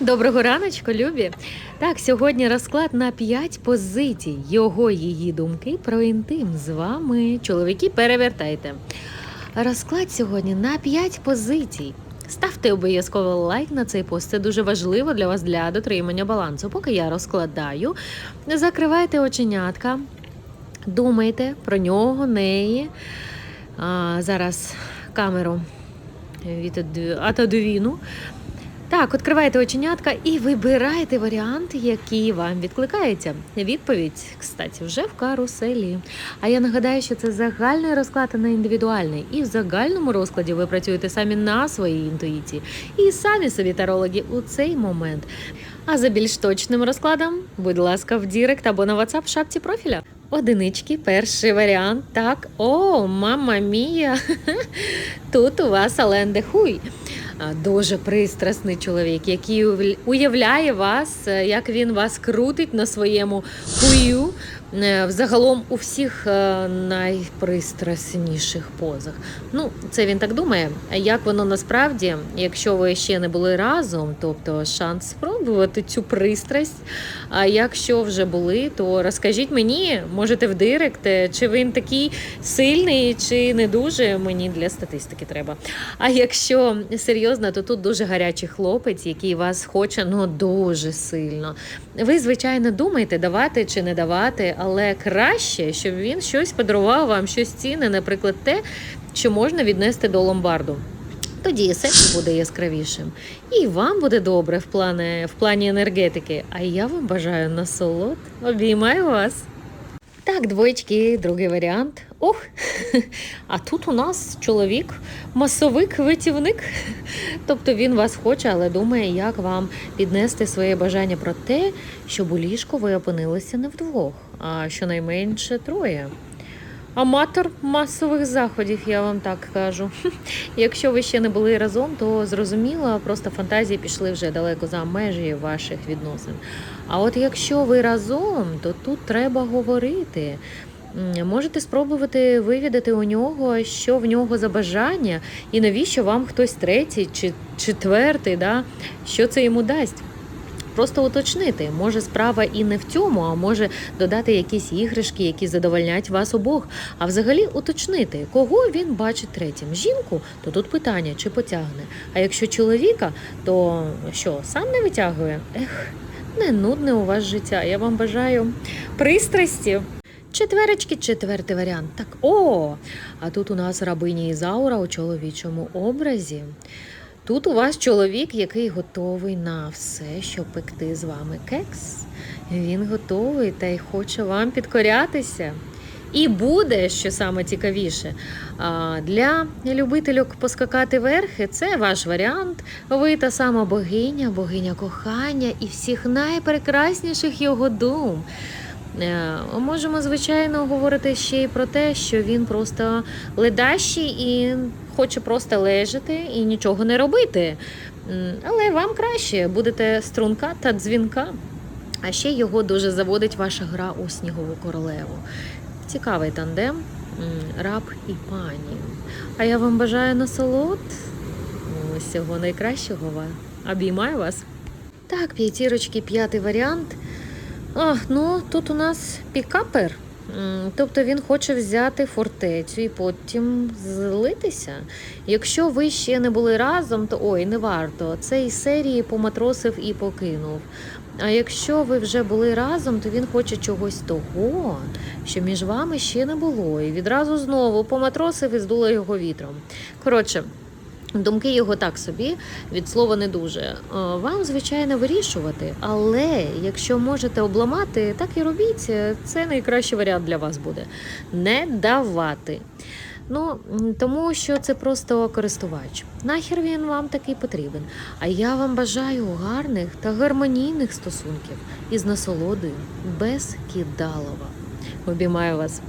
Доброго раночку, любі. Так, сьогодні розклад на 5 позицій. Його її думки про інтим з вами. Чоловіки, перевертайте. Розклад сьогодні на 5 позицій. Ставте обов'язково лайк на цей пост. Це дуже важливо для вас для дотримання балансу. Поки я розкладаю, закривайте оченятка, думайте про нього, неї. А, зараз камеру від атадовіну. Так, відкривайте оченятка і вибирайте варіант, який вам відкликається. Відповідь, кстати, вже в каруселі. А я нагадаю, що це загальний розклад, а не індивідуальний. І в загальному розкладі ви працюєте самі на своїй інтуїції і самі собі тарологи у цей момент. А за більш точним розкладом, будь ласка, в Дірект або на WhatsApp в шапці профіля. Одинички, перший варіант. Так, о, мама мія. Тут у вас Ален де Хуй. Дуже пристрасний чоловік, який уявля- уявляє вас, е, як він вас крутить на своєму хую. Е, Взагалом у всіх е, найпристрасніших позах. Ну, це він так думає. Як воно насправді, якщо ви ще не були разом, тобто шанс спробувати цю пристрасть. А якщо вже були, то розкажіть мені, можете в директ, чи він такий сильний, чи не дуже. Мені для статистики треба. А якщо серйозно, то тут дуже гарячий хлопець, який вас хоче ну дуже сильно. Ви, звичайно, думаєте, давати чи не давати, але краще, щоб він щось подарував вам, щось цінне, наприклад, те, що можна віднести до ломбарду. Тоді секс буде яскравішим. І вам буде добре в плані, в плані енергетики. А я вам бажаю насолод. Обіймаю вас. Так, двоєчки, другий варіант. Ох, а тут у нас чоловік, масовик, витівник. Тобто він вас хоче, але думає, як вам піднести своє бажання про те, щоб у ліжку ви опинилися не вдвох, а щонайменше троє. Аматор масових заходів, я вам так кажу. Якщо ви ще не були разом, то зрозуміло, просто фантазії пішли вже далеко за межі ваших відносин. А от якщо ви разом, то тут треба говорити. Можете спробувати вивідати у нього, що в нього за бажання, і навіщо вам хтось третій чи четвертий, да? що це йому дасть. Просто уточнити, може справа і не в цьому, а може додати якісь іграшки, які задовольнять вас обох. А взагалі уточнити, кого він бачить третім. Жінку, то тут питання, чи потягне. А якщо чоловіка, то що, сам не витягує? Ех, не нудне у вас життя. Я вам бажаю пристрасті. Четверочки, четвертий варіант. Так, о! А тут у нас рабині Ізаура у чоловічому образі. Тут у вас чоловік, який готовий на все, щоб пекти з вами кекс. Він готовий та й хоче вам підкорятися. І буде, що саме цікавіше, для любительок поскакати верхи це ваш варіант. Ви та сама богиня, богиня кохання і всіх найпрекрасніших його дум. Е, Можемо, звичайно, говорити ще й про те, що він просто ледащий і хоче просто лежати і нічого не робити. Але вам краще будете струнка та дзвінка. А ще його дуже заводить ваша гра у снігову королеву. Цікавий тандем, раб і пані. А я вам бажаю насолод. Всього найкращого. ва- Обіймаю вас. Так, п'ятірочки, п'ятий варіант. А, ну тут у нас пікапер. Тобто він хоче взяти фортецю і потім злитися. Якщо ви ще не були разом, то ой, не варто. Це із серії поматросив і покинув. А якщо ви вже були разом, то він хоче чогось того, що між вами ще не було. І відразу знову поматросив і здуло його вітром. Коротше. Думки його так собі, від слова не дуже. Е, Вам, звичайно, вирішувати, але якщо можете обламати, так і робіть. Це найкращий варіант для вас буде. Не давати. Ну, тому що це просто користувач. Нахер він вам такий потрібен. А я вам бажаю гарних та гармонійних стосунків із насолодою без кидалова. Обіймаю вас.